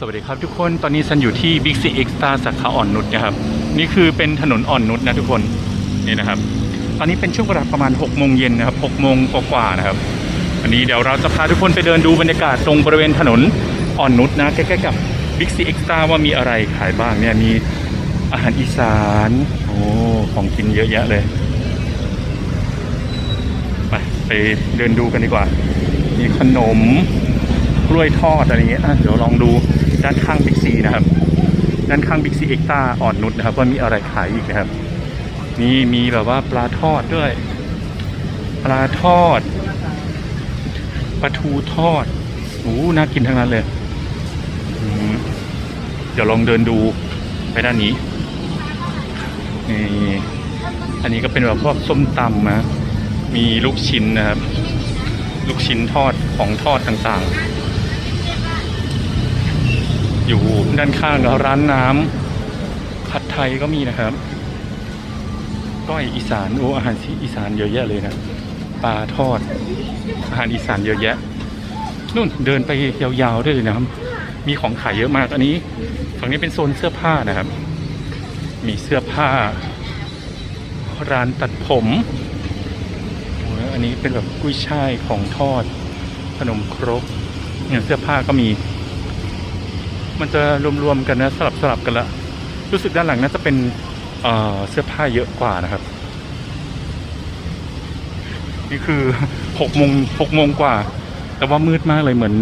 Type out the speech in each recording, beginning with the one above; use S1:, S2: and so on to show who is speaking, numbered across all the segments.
S1: สวัสดีครับทุกคนตอนนี้ฉันอยู่ที่ Big C Extra สาขาอ่อนนุชนะครับ นี่คือเป็นถนนอ่อนนุชนะทุกคนนี่นะครับ ตอนนี้เป็นช่วงเวลาประมาณ6โมงเย็นนะครับ6โมงกว่าๆนะครับอันนี้เดี๋ยวเราจะพาทุกคนไปเดินดูบรรยากาศตรงบริเวณถนนอ่อนนุชนะใกล้ๆกับ Big C Extra ว่ามีอะไรขายบ้างเนี่ยมีอาหารอีสานโอ้ของกินเยอะแยะเลยไปไปเดินดูกันดีกว่า มีขนมกล้วยทอดอะไรเงี้ยเดี๋ยวลองดู ด้านข้างบิ๊กซีนะครับ ด้านข้างบิ๊กซีเอ็กต้าอ่อนนุชนะครับว่ามีอะไรขายอีกนะครับ นี่มีแบบว่าปลาทอดด้วย ปลาทอดปลาทูทอดโอ้น่ากินทั้งนั้นเลย เดี๋ยวลองเดินดูไปด้านนี้นี่อันนี้ก็เป็นแบบพวกส้มตำนะ มีลูกชิ้นนะครับ ลูกชิ้นทอดของทอดต่างๆ อยู่ด้านข้างร้านน้ำผัดไทยก็มีนะครับ ก้อยอีสานโอ้อาหารอีสานเยอะแยะเลยนะปลาทอด อาหารอีสานเยอะแยะนู่นเดินไปยาวๆได้เลยนะครับ มีของขายเยอะมากอันนี้ ฝั่งนี้เป็นโซนเสื้อผ้านะครับ มีเสื้อผ้า ร้านตัดผมอันนี้เป็นแบบกุ้ยช่ายของทอดขนมครกเนี่ยเสื้อผ้าก็มี มันจะรวมๆกันนะสลับสลับกันละรู้สึกด้านหลังน่าจะเป็นเเสื้อผ้าเยอะกว่านะครับ นี่คือหกโมงหกโมงกว่า แต่ว่ามืดมากเลยเหมือน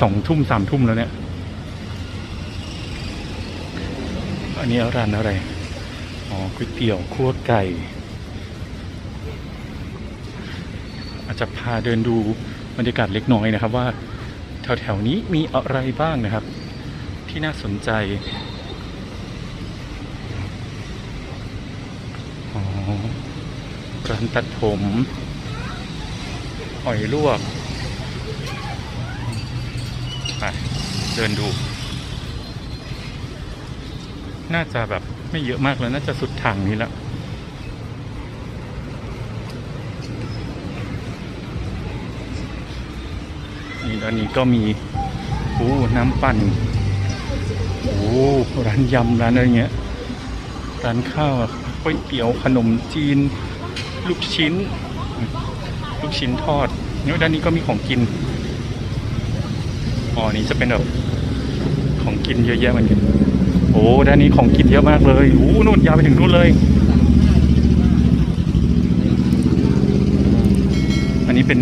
S1: สองทุ่มสามทุ่มแล้วเนี่ย อันนี้ร้านอะไร อ๋อก๋วยเตี๋ยวคั่วไก่ อาจจะพาเดินดูบรรยากาศเล็กน้อยนะครับว่า แถวๆนี้มีอะไรบ้างนะครับ ที่น่าสนใจอ๋อร้านตัดผม หอยลวก ไป เดินดู น่าจะแบบไม่เยอะมากแล้วน่าจะสุดทางนี้แล้วนี่ด้านนี้ก็มีโอ้น้ำปั่น โอ้ร้านยำร้านอะไรเงี้ยร้านข้าวก๋วยเตี๋ยวขนมจีน ลูกชิ้น ลูกชิ้นทอดเนี่ยด้านนี้ก็มีของกินอ๋อนี่จะเป็นแบบของกินเยอะแยะเหมือนกันโอ้ด้านนี้ของกินเยอะมากเลยโอ้นู่นยาวไปถึงนู่นเลยอันนี้เป็น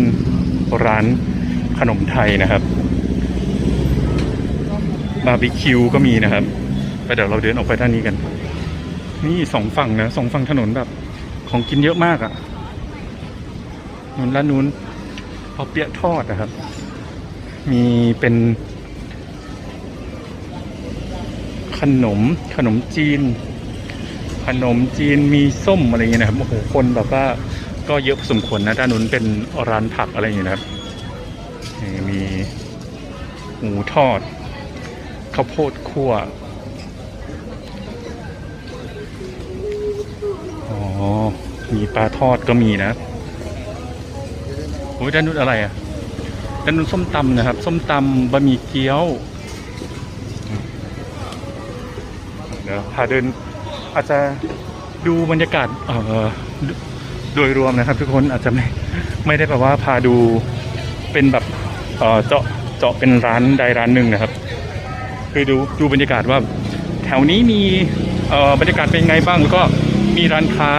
S1: ร้านขนมไทยนะครับ บาร์บีคิวก็มีนะครับไปเดี๋ยวเราเดินออกไปด้านนี้กัน นี่สองฝั่งนะสองฝั่งถนนแบบ ของกินเยอะมากอะ่ะนู้นร้านนู้นพอเปี๊ยะทอดนะครับ มีเป็นขนมขนมจีน ขนมจีนมีส้มอะไรเงี้ยนะครับโอ้โหคนแบบว่าก็เยอะพอสมควรนะด้านนู้นเป็นร้านผักอะไรอย่างเงี้ยนะครับมีหมูทอด ข้าวโพดคั่วอ๋อ มีปลาทอดก็มีนะโอ้ยด้านนู้นอะไรอะด้านนู้นส้มตำนะครับ ส้มตำบะหมี่เกี๊ยว เดี๋ยวพาเดินอาจจะดูบรรยากาศเอ่อโดยรวมนะครับ ทุกคนอาจจะไม่ไม่ได้แบบว่าพาดูเป็นแบบเอ่อเจาะเจาะเป็นร้านใดร้านหนึ่งนะครับ คือดูดูบรรยากาศว่า แถวนี้มีบรรยากาศเป็นไงบ้างแล้วก็มีร้านค้า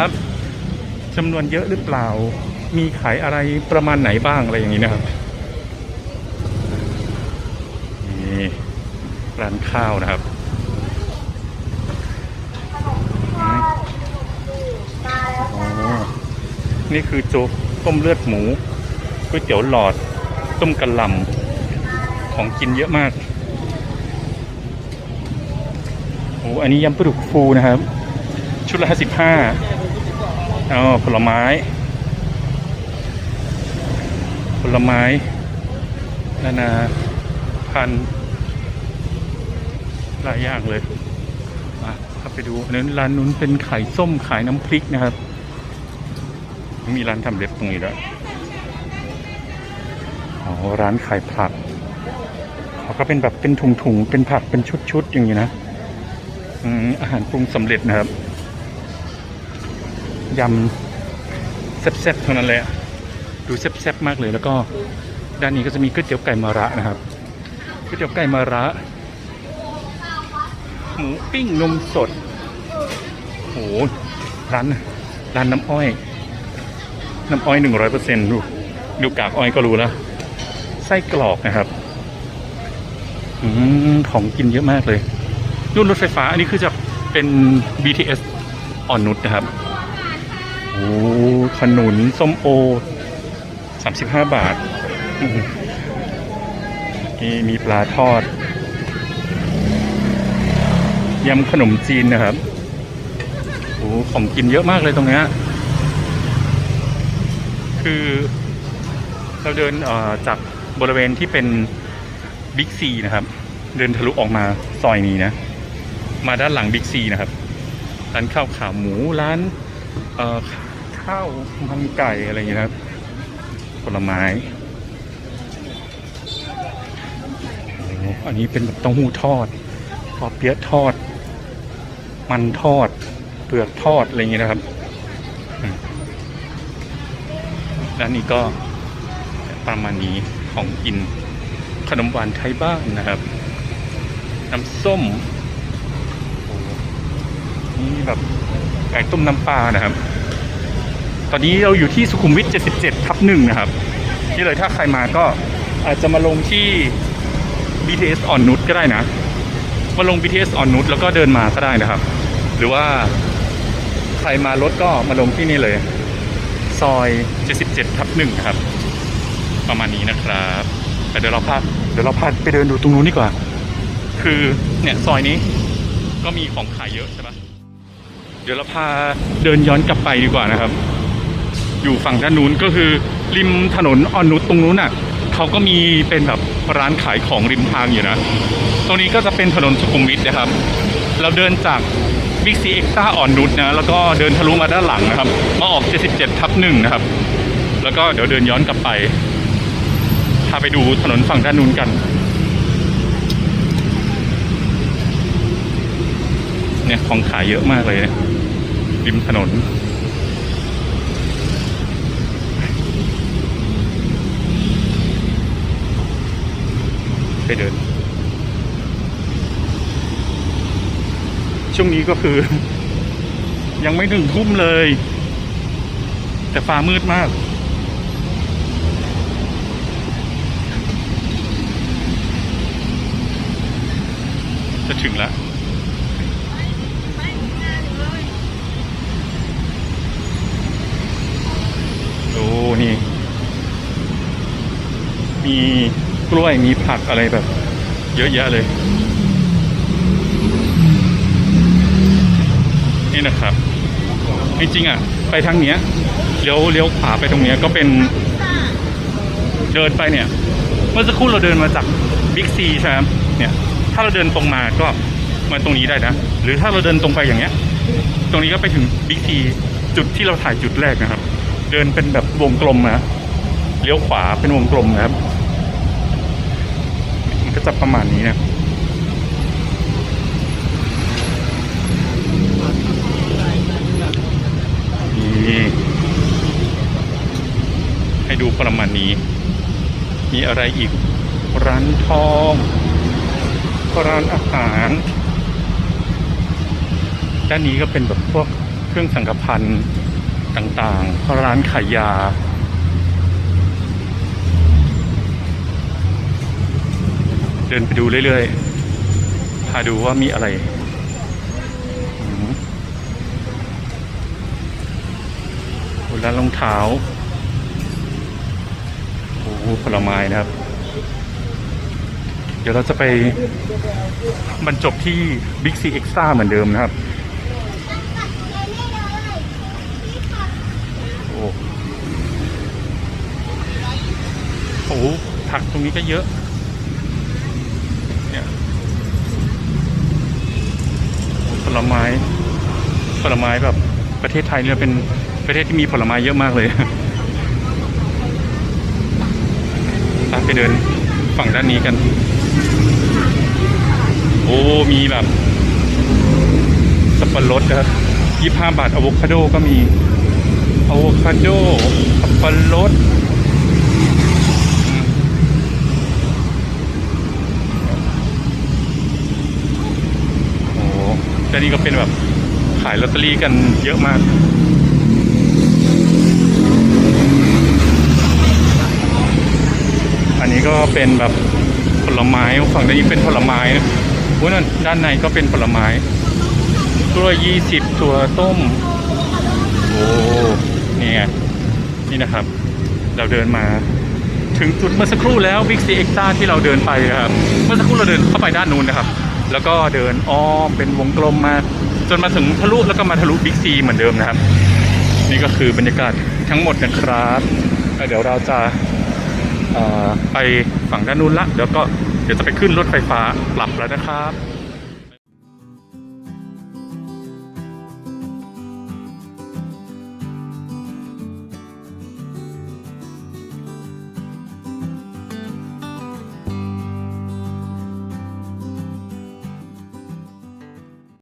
S1: จำนวนเยอะหรือเปล่า มีขายอะไรประมาณไหนบ้างอะไรอย่างนี้นะครับนี่ร้านข้าวนะครับอ๋อนี่คือโจ๊กต้มเลือดหมูก๋วยเตี๋ยวหลอด ต้มกระหล่ำของกินเยอะมาก โอ้อันนี้ยำปลาดุกฟูนะครับ ชุดละห้าสิบห้าอ๋อผลไม้ ผลไม้นานาพันหลายอย่างเลยอะเข้าไปดูอันนั้นร้านนู้นเป็นไข่ส้มขายน้ำพริกนะครับ มีร้านทำเล็บตรงนี้ด้วยอ๋อร้านขายผักเขาก็เป็นแบบเป็นถุงๆ เป็นผักเป็นชุดๆ อย่างนี้นะ อาหารปรุงสำเร็จนะครับยำแซ่บๆเทั้งนั้นเลยอะดูแซ่บๆมากเลย แล้วก็ด้านนี้ก็จะมีก๋วยเตี๋ยวไก่มะระนะครับก๋วยเตี๋ยวไก่มะระหมูปิ้งนมสดโหร้านร้านน้ำอ้อย น้ำอ้อยหนึ่งร้อยเปอร์เซ็นต์ดูดูกากอ้อยก็รู้แล้วไส้กรอกนะครับ อืมของกินเยอะมากเลย นู่นรถไฟฟ้า อันนี้คือจะเป็น BTS อ่อนนุชนะครับ โอ้ขนุนส้มโอสามสิบห้าบาทอืมนี่มีปลาทอด ยำขนมจีนนะครับ โอ้ของกินเยอะมากเลยตรงนี้ คือเราเดินจากบริเวณที่เป็นบิ๊กซีนะครับ เดินทะลุออกมาซอยนี้นะ มาด้านหลังบิ๊กซีนะครับ ร้านข้าวขาหมูร้านเอ่อข้าวมันไก่อะไรอย่างเงี้ยนะครับผลไม้โอ้อันนี้เป็นแบบเต้าหู้ทอดปอเปี๊ยะทอด มันทอด เปลือกทอด อะไรอย่างเงี้ยนะครับร้านนี้ก็ประมาณนี้ของกินขนมหวานไทยบ้านนะครับ น้ำส้ม นี่แบบไก่ต้มน้ำปลานะครับ ตอนนี้เราอยู่ที่สุขุมวิท 77 ทับหนึ่งนะครับ นี่เลยถ้าใครมาก็อาจจะมาลงที่ BTS อ่อนนุชก็ได้นะ มาลง BTS อ่อนนุชแล้วก็เดินมาก็ได้นะครับ หรือว่าใครมารถก็มาลงที่นี่เลย ซอย 77 ทับหนึ่งครับ ประมาณนี้นะครับแต่เดี๋ยวเราพาเดี๋ยวเราพาไปเดินดูตรงนู้นดีกว่า คือเนี่ยซอยนี้ก็มีของขายเยอะใช่ปะ เดี๋ยวเราพาเดินย้อนกลับไปดีกว่านะครับ อยู่ฝั่งด้านนู้นก็คือริมถนนอ่อนนุชตรงนู้นน่ะเขาก็มีเป็นแบบร้านขายของริมทางอยู่นะ ตรงนี้ก็จะเป็นถนนสุขุมวิทนะครับ เราเดินจากบิ๊กซีเอ็กซ่าอ่อนนุชนะ แล้วก็เดินทะลุมาด้านหลังนะครับ มาออก 77 ทับหนึ่งนะครับ แล้วก็เดี๋ยวเดินย้อนกลับไป พาไปดูถนนฝั่งด้านนู้นกัน เนี่ยของขายเยอะมากเลยเนี่ย ริมถนน ไปเดิน ช่วงนี้ก็คือ ยังไม่ถึงทุ่มเลย แต่ฟ้ามืดมากจะถึงแล้ว นี่มีกล้วยมีผักอะไรแบบ เยอะแยะเลย นี่นะครับจริงๆอะ ไปทางเนี้ยเลี้ยวเลี้ยวขวาไปตรงเนี้ยก็เป็น เดินไปเนี่ย เมื่อสักครู่เราเดินมาจากบิ๊กซีใช่ไหมเนี่ยถ้าเราเดินตรงมาก็มาตรงนี้ได้นะ หรือถ้าเราเดินตรงไปอย่างเงี้ย ตรงนี้ก็ไปถึงบิ๊กซีจุดที่เราถ่ายจุดแรกนะครับ เดินเป็นแบบวงกลมนะเลี้ยวขวาเป็นวงกลมนะครับมันก็จะประมาณนี้นะนี่ให้ดูประมาณนี้ มีอะไรอีก ร้านทองร้านอาหารด้านนี้ก็เป็นแบบพวกเครื่องสังกพันธ์ ต่างๆ ร้านขายยา เดินไปดูเรื่อยๆ พาดูว่ามีอะไรร้านรองเท้า โอ้ผลไม้นะครับ เดี๋ยวเราจะไปบรรจบที่ Big C Extra เหมือนเดิมนะครับ โหผักตรงนี้ก็เยอะเนี่ยผลไม้ผลไม้แบบประเทศไทยเนี่ยเป็นประเทศที่มีผลไม้เยอะมากเลยไปเดินฝั่งด้านนี้กัน โอ้ มีแบบสับปะรดนะครับยี่ห้าบาทอะโวคาโดก็มีอะโวคาโดสับปะรดอืมโอ้ แต่นี่ก็เป็นแบบขายลอตเตอรี่กันเยอะมากอันนี้ก็เป็นแบบผลไม้ฝั่งด้านนี้เป็นผลไม้นะอุ้ยนั่นด้านในก็เป็นผลไม้กล้วยยี่สิบตัวต้ม โอ้นี่ไงนี่นะครับ เราเดินมา ถึงจุดเมื่อสักครู่แล้วบิ๊กซีเอ็กซ์ตที่เราเดินไปนะครับ เมื่อสักครู่เราเดินเข้าไปด้านนู้นนะครับ แล้วก็เดินอ้อมเป็นวงกลมมา จนมาถึงทะลุแล้วก็มาทะลุบิ๊กซีเหมือนเดิมนะครับ นี่ก็คือบรรยากาศทั้งหมดนะครับเดี๋ยวเราจะไปฝั่งด้านนู้นละเดี๋ยวก็เดี๋ยวจะไปขึ้นรถไฟฟ้าปรับแล้วนะครับ